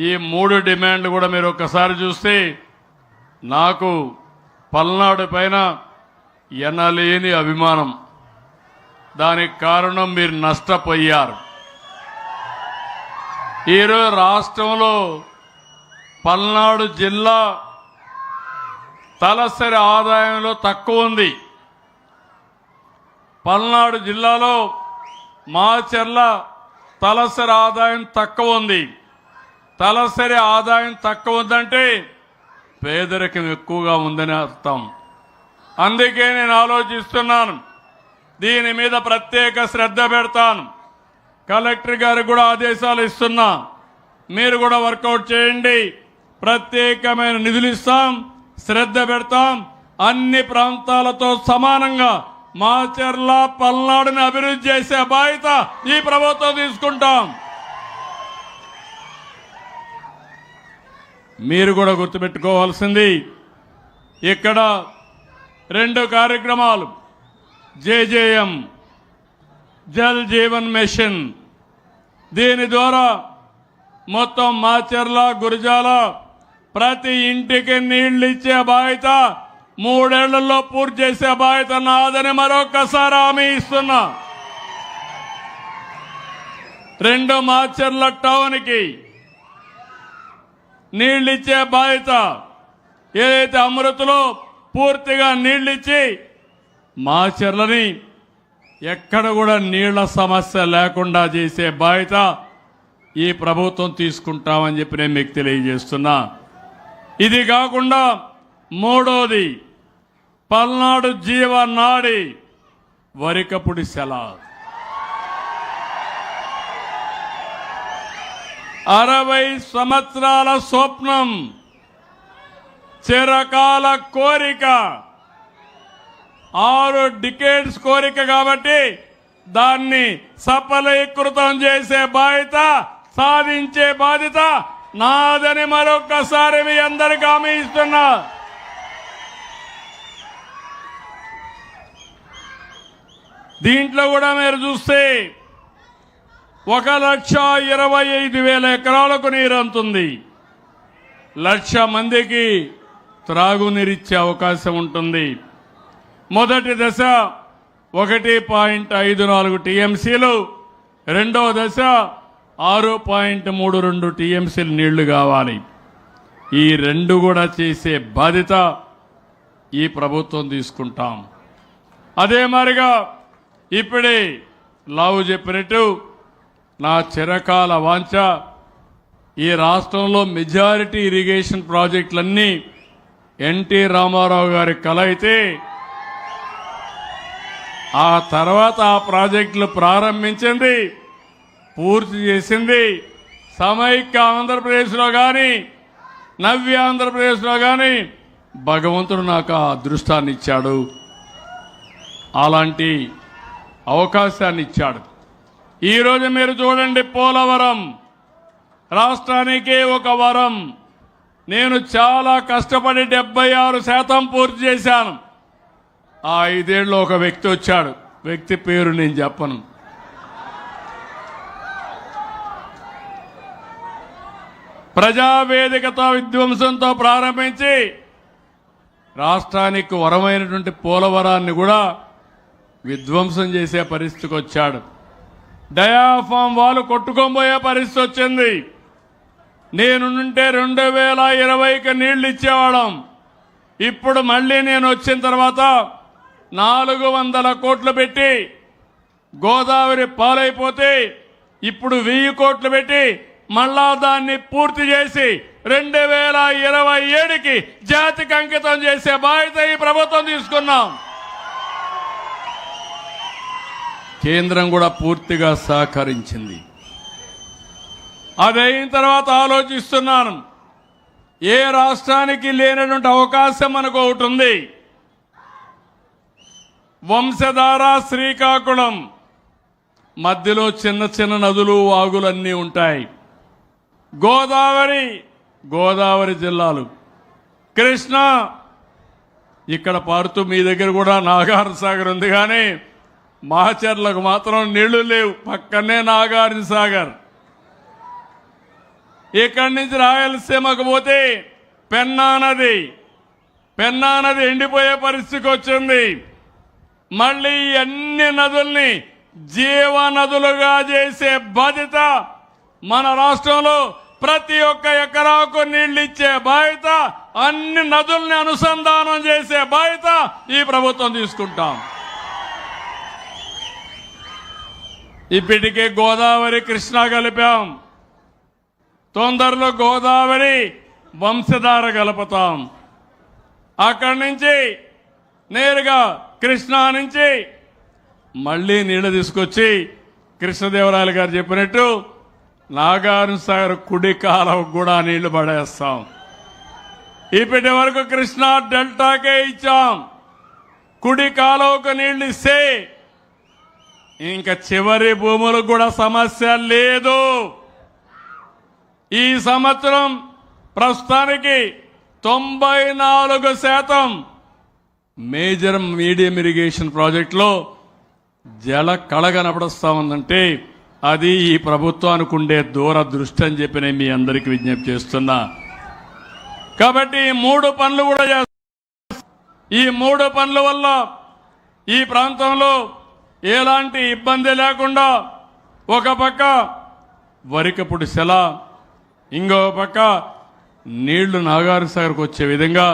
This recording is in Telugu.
ఈ మూడు డిమాండ్లు కూడా మీరు ఒక్కసారి చూస్తే నాకు పల్నాడు పైన ఎనలేని అభిమానం. దానికి కారణం మీరు నష్టపోయారు. ఈరోజు రాష్ట్రంలో పల్నాడు జిల్లా తలసరి ఆదాయంలో తక్కువ ఉంది. పల్నాడు జిల్లాలో మాచర్ల తలసరి ఆదాయం తక్కువ ఉంది. తలసరి ఆదాయం తక్కువ ఉందంటే పేదరికం ఎక్కువగా ఉందని అర్థం. అందుకే నేను ఆలోచిస్తున్నాను. దీని మీద ప్రత్యేక శ్రద్ధ పెడతాను. కలెక్టర్ గారికి కూడా ఆదేశాలు ఇస్తున్నా. మీరు కూడా వర్కౌట్ చేయండి. ప్రత్యేకమైన నిధులు ఇస్తాం. శ్రద్ధ పెడతాం. అన్ని ప్రాంతాలతో సమానంగా మాచర్ల పల్నాడుని అభివృద్ధి చేసే బాధ్యత ఈ ప్రభుత్వం తీసుకుంటాం. మీరు కూడా గుర్తుపెట్టుకోవాల్సింది ఇక్కడ రెండు కార్యక్రమాలు జేజేఎం జల్ జీవన్ మిషన్ దీని ద్వారా మొత్తం మాచర్ల గురిజాల ప్రతి ఇంటికి నీళ్ళు ఇచ్చే బాధ్యత మూడేళ్ళలో పూర్తి చేసే బాధ్యత నాదని మరొకసారి హామీ ఇస్తున్నా. రెండు మాచర్ల టౌన్కి నీళ్ళిచ్చే బాధ్యత ఏదైతే అమృతలో పూర్తిగా నీళ్ళిచ్చి మా చెర్లని ఎక్కడ కూడా నీళ్ళ సమస్య లేకుండా చేసే బాధ్యత ఈ ప్రభుత్వం తీసుకుంటామని చెప్పి నేను మీకు తెలియజేస్తున్నా. ఇది కాకుండా మూడోది పల్నాడు జీవనాడి వరికపుడి సెల అరవై సంవత్సరాల స్వప్నం చిరకాల కోరిక. ఆరు డికేట్స్ కోరిక కాబట్టి దాన్ని సఫలీకృతం చేసే బాధ్యత సాధించే బాధ్యత నాదని మరొక్కసారి మీ అందరికి హామీ ఇస్తున్నా. దీంట్లో కూడా మీరు చూస్తే ఒక లక్ష ఇరవై ఐదు వేల ఎకరాలకు నీరు అందుతుంది లక్ష మందికి త్రాగునీరిచ్చే అవకాశం ఉంటుంది. మొదటి దశ ఒకటి పాయింట్ ఐదు నాలుగు టీఎంసీలు రెండవ దశ ఆరు పాయింట్ మూడు రెండు టీఎంసీలు నీళ్ళు కావాలి. ఈ రెండు కూడా చేసే బాధ్యత ఈ ప్రభుత్వం తీసుకుంటాం. అదే మారిగా ఇప్పుడే లావు చెప్పినట్టు నా చిరకాల వాంఛ. ఈ రాష్ట్రంలో మెజారిటీ ఇరిగేషన్ ప్రాజెక్టులన్నీ ఎన్టీ రామారావు గారి కల అయితే ఆ తర్వాత ఆ ప్రాజెక్టులు ప్రారంభించింది పూర్తి చేసింది సమైక్య ఆంధ్రప్రదేశ్లో కానీ నవ్య ఆంధ్రప్రదేశ్లో కానీ భగవంతుడు నాకు ఆ అదృష్టాన్ని ఇచ్చాడు. అలాంటి అవకాశాన్ని ఇచ్చాడు. ఈరోజు మీరు చూడండి పోలవరం. రాష్ట్రానికి ఒక వరం. నేను చాలా కష్టపడి డెబ్బై ఆరు శాతం పూర్తి చేశాను. ఆ ఐదేళ్ళు ఒక వ్యక్తి వచ్చాడు. వ్యక్తి పేరు నేను చెప్పను. ప్రజావేదికతో విధ్వంసంతో ప్రారంభించి రాష్ట్రానికి వరమైనటువంటి పోలవరాన్ని కూడా విధ్వంసం చేసే పరిస్థితికి వచ్చాడు. డయాఫామ్ వాళ్ళు కొట్టుకోబోయే పరిస్థితి వచ్చింది. నేనుంటే రెండు వేల ఇరవైకి నీళ్ళు ఇచ్చేవాళ్ళం. ఇప్పుడు మళ్ళీ నేను వచ్చిన తర్వాత నాలుగు వందల కోట్లు పెట్టి గోదావరి పాలైపోతే ఇప్పుడు వెయ్యి కోట్లు పెట్టి మళ్ళా దాన్ని పూర్తి చేసి రెండు వేల ఇరవై ఏడుకి జాతికి అంకితం చేసే బాధ్యత ఈ ప్రభుత్వం తీసుకున్నాం. కేంద్రం కూడా పూర్తిగా సహకరించింది. అది అయిన తర్వాత ఆలోచిస్తున్నాను. ఏ రాష్ట్రానికి లేనటువంటి అవకాశం మనకు ఒకటి ఉంది. వంశధార శ్రీకాకుళం. మధ్యలో చిన్న చిన్న నదులు వాగులు అన్నీ ఉంటాయి. గోదావరి గోదావరి జిల్లాలు. కృష్ణ ఇక్కడ పారుతూ మీ దగ్గర కూడా నాగార్జున సాగర్ ఉంది కానీ మాచర్లకు మాత్రం నీళ్ళు లేవు. పక్కనే నాగార్జున సాగర్. ఇక్కడి నుంచి రాయలసీమకు పోతే పెన్నా నది. పెన్నా నది ఎండిపోయే పరిస్థితికి వచ్చింది. మళ్ళీ అన్ని నదుల్ని జీవ నదులుగా చేసే బాధ్యత మన రాష్ట్రంలో ప్రతి ఒక్క ఎకరాకు నీళ్ళు ఇచ్చే బాధ్యత అన్ని నదుల్ని అనుసంధానం చేసే బాధ్యత ఈ ప్రభుత్వం తీసుకుంటాం. ఇప్పటికే గోదావరి కృష్ణ కలిపాం. తొందరలో గోదావరి వంశధార కలుపుతాం. అక్కడి నుంచి నేరుగా కృష్ణా నుంచి మళ్ళీ నీళ్ళు తీసుకొచ్చి కృష్ణదేవరాయలు గారు చెప్పినట్టు నాగార్జున సాగర్ కుడి కాలం కూడా నీళ్ళు పడేస్తాం. ఇప్పటి వరకు కృష్ణా డెల్టాకే ఇచ్చాం. కుడి కాలువకు నీళ్ళు ఇస్తే ఇంకా చివరి భూములకు కూడా సమస్య లేదు. ఈ సంవత్సరం ప్రస్తుతానికి తొంభై నాలుగు శాతం మేజర్ మీడియం ఇరిగేషన్ ప్రాజెక్టులో జల కళగనపడస్తా ఉందంటే అది ఈ ప్రభుత్వానికి ఉండే దూరదృష్టి అని చెప్పి నేను మీ అందరికీ విజ్ఞప్తి చేస్తున్నా. కాబట్టి ఈ మూడు పనులు కూడా చేస్తా. ఈ మూడు పనుల వల్ల ఈ ప్రాంతంలో ఎలాంటి ఇబ్బంది లేకుండా ఒక పక్క వరికపుడి సెల ఇంకో పక్క నీళ్ళు నాగార్జున సాగర్కు వచ్చే విధంగా